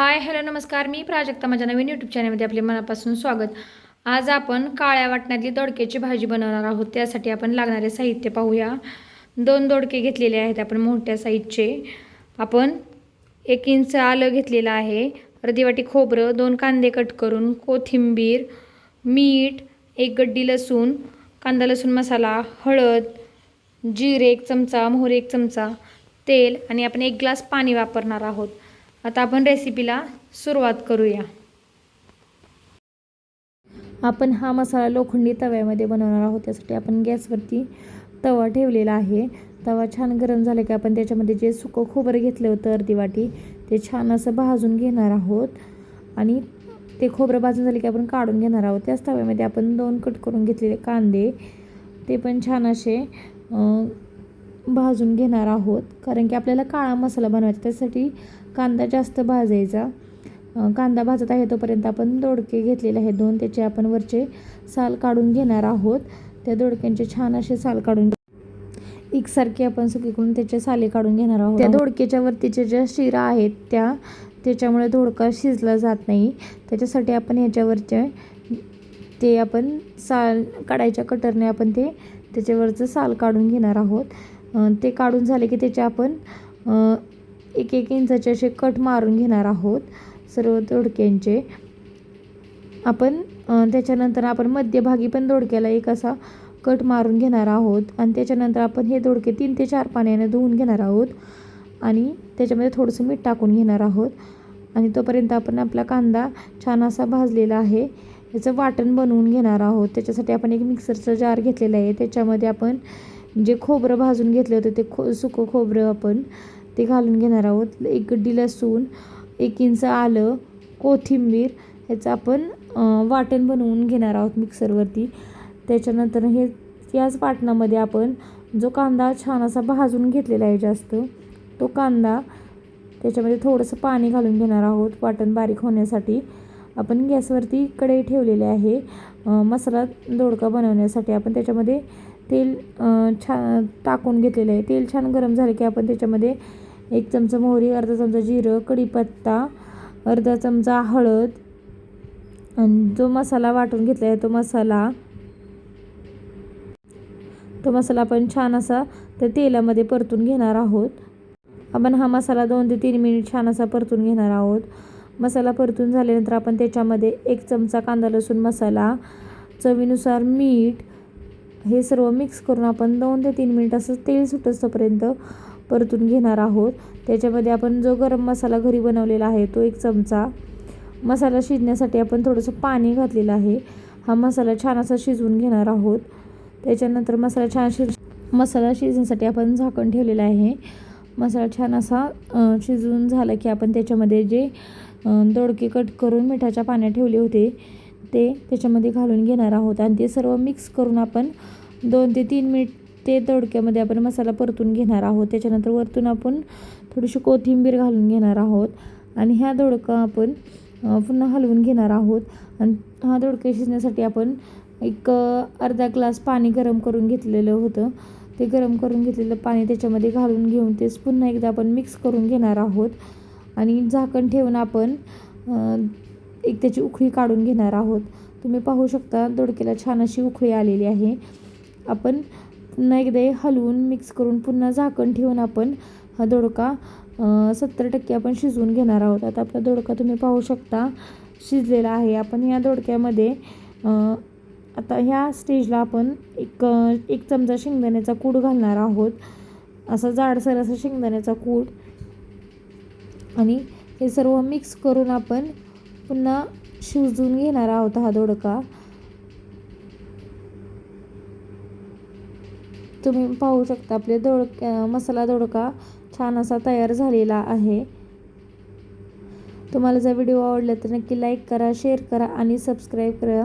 Hi hello नमस्कार. मी प्राजक्ता माझ्या नवीन YouTube चॅनलमध्ये आपले मनापासून स्वागत. आज आपण काळ्या वाटण्यातली दोडक्याची भाजी बनवणार आहोत. त्यासाठी आपण लागणारे साहित्य पाहूया. दोन दोडके घेतलेले आहेत आपण मोठ्या साईजचे. आपण एक इंच आलं घेतलेलं आहे. अर्धी वाटी खोबरं दोन कांदे कट करून कोथिंबीर मीठ एक गड्डी लसूण कांदा लसूण मसाला हळद जिरे एक चमचा मोहरी एक चमचा तेल आणि आपण एक ग्लास पाणी वापरणार आहोत. आता आपण रेसिपीला सुरुवात करूया. आपण हा मसाला लोखंडी तव्यामध्ये बनवणार आहोत. त्यासाठी आपण गॅसवरती तवा ठेवलेला आहे. तवा छान गरम झाला की आपण त्याच्यामध्ये जे सुकं खोबरं घेतलं होतं अर्धी वाटी ते छान असं भाजून घेणार आहोत. आणि ते खोबरं भाजून झालं की आपण काढून घेणार आहोत. त्याच तव्यामध्ये आपण दोन कट करून घेतलेले कांदे ते पण छान असे भाजून घेणार आहोत. कारण की आपल्याला काळा मसाला बनवायचा त्यासाठी कांदा जास्त भाजायचा. कांदा भाजत आहे तोपर्यंत आपण दोडके घेतलेले आहेत दोन. त्याचे आपण वरचे साल काढून घेणार आहोत. त्या दोडक्यांचे छान असे साल काढून एकसारखे आपण सगळीकडून त्याचे साले काढून घेणार आहोत. त्या दोडक्याच्या वरतीच्या ज्या शिरा आहेत त्या त्याच्यामुळे दोडका शिजला जात नाही. त्याच्यासाठी आपण ह्याच्यावरचे ते आपण साल काढायच्या कटरने आपण ते त्याच्यावरचं साल काढून घेणार आहोत. ते काढून झाले की त्याचे आपण एक एक इंचाचे असे कट मारून घेणार आहोत सर्व दोडक्यांचे. आपण त्याच्यानंतर आपण मध्यभागी पण दोडक्याला एक असा कट मारून घेणार आहोत आणि त्याच्यानंतर आपण हे दोडके तीन ते चार पाण्याने धुवून घेणार आहोत आणि त्याच्यामध्ये थोडंसं मीठ टाकून घेणार आहोत. आणि तोपर्यंत आपण आपला कांदा छान असा भाजलेला आहे. याचं वाटण बनवून घेणार आहोत. त्याच्यासाठी आपण एक मिक्सरचा जार घेतलेला आहे. त्याच्यामध्ये आपण जे खोबरं भाजून घेतलं होतं ते खो सुकं खोबरं आपण ते घालून घेणार आहोत. एक गड्डी लसूण एक इंच आलं कोथिंबीर ह्याचं आपण वाटण बनवून घेणार आहोत मिक्सरवरती. त्याच्यानंतर हे याच वाटणामध्ये आपण जो कांदा छान असा भाजून घेतलेला आहे जास्त तो कांदा त्याच्यामध्ये थोडंसं पाणी घालून घेणार आहोत वाटण बारीक होण्यासाठी. आपण गॅसवरती कढई ठेवलेली आहे. मसाला दोडका बनवण्यासाठी आपण त्याच्यामध्ये तेल छान टाकून घेतलेलं आहे. तेल छान गरम झालं की आपण त्याच्यामध्ये एक चमचा मोहरी अर्धा चमचा जिरं कढीपत्ता अर्धा चमचा हळद आणि जो मसाला वाटून घेतला आहे तो मसाला तो मसाला आपण छान असा त्या तेलामध्ये परतून घेणार आहोत. आपण हा मसाला दोन ते तीन मिनिट छान असा परतून घेणार आहोत. मसाला परतून झाल्यानंतर आपण त्याच्यामध्ये एक चमचा कांदा लसूण मसाला चवीनुसार मीठ हे सर्व मिक्स करून आपण दोन ते तीन मिनिट असं तेल सुटस्तोपर्यंत परतून घेणार आहोत. त्याच्यामध्ये आपण जो गरम मसाला घरी बनवलेला आहे तो एक चमचा मसाला शिजण्यासाठी आपण थोडंसं पाणी घातलेलं आहे. हा मसाला छान असा शिजवून घेणार आहोत. त्याच्यानंतर मसाला छान शिज मसाला शिजण्यासाठी आपण झाकण ठेवलेलं आहे. मसाला छान असा शिजवून झाला की आपण त्याच्यामध्ये जे दोडके कट करून मिठाच्या पाण्यात ठेवले होते ते त्याच्यामध्ये घालून घेणार आहोत. आणि ते सर्व मिक्स करून आपण दोन ते तीन मिनिट ते दोडक्यामध्ये आपण मसाला परतून घेणार आहोत. त्याच्यानंतर वरतून आपण थोडीशी कोथिंबीर घालून घेणार आहोत. आणि ह्या दोडका आपण पुन्हा हलवून घेणार आहोत. आणि हा दोडका शिजण्यासाठी आपण एक अर्धा ग्लास पाणी गरम करून घेतलेलं होतं. ते गरम करून घेतलेलं पाणी त्याच्यामध्ये घालून घेऊन तेच पुन्हा एकदा आपण मिक्स करून घेणार आहोत. आणि झाकण ठेवून आपण एक त्याची उकळी काढून घेणार आहोत. तुम्ही पाहू शकता दोडक्याला छान अशी उकळी आलेली आहे. आपण पुन्हा एकदा हलवून मिक्स करून पुन्हा झाकण ठेवून आपण हा दोडका सत्तर टक्के आपण शिजवून घेणार आहोत. आता आपला दोडका तुम्ही पाहू शकता शिजलेला आहे. आपण या दोडक्यामध्ये आता ह्या स्टेजला आपण एक एक चमचा शेंगदाण्याचा कूट घालणार आहोत. असा जाडसर असा शेंगदाण्याचा कूट आणि हे सर्व मिक्स करून आपण पुन्हा शिजून घेणार आहोत हा दोडका. तुम्ही पाहू शकता आपले दोडक्या मसाला दोडका छान असा तयार झालेला आहे. तुम्हाला जर व्हिडिओ आवडला तर नक्की लाईक करा शेअर करा आणि सबस्क्राईब करा.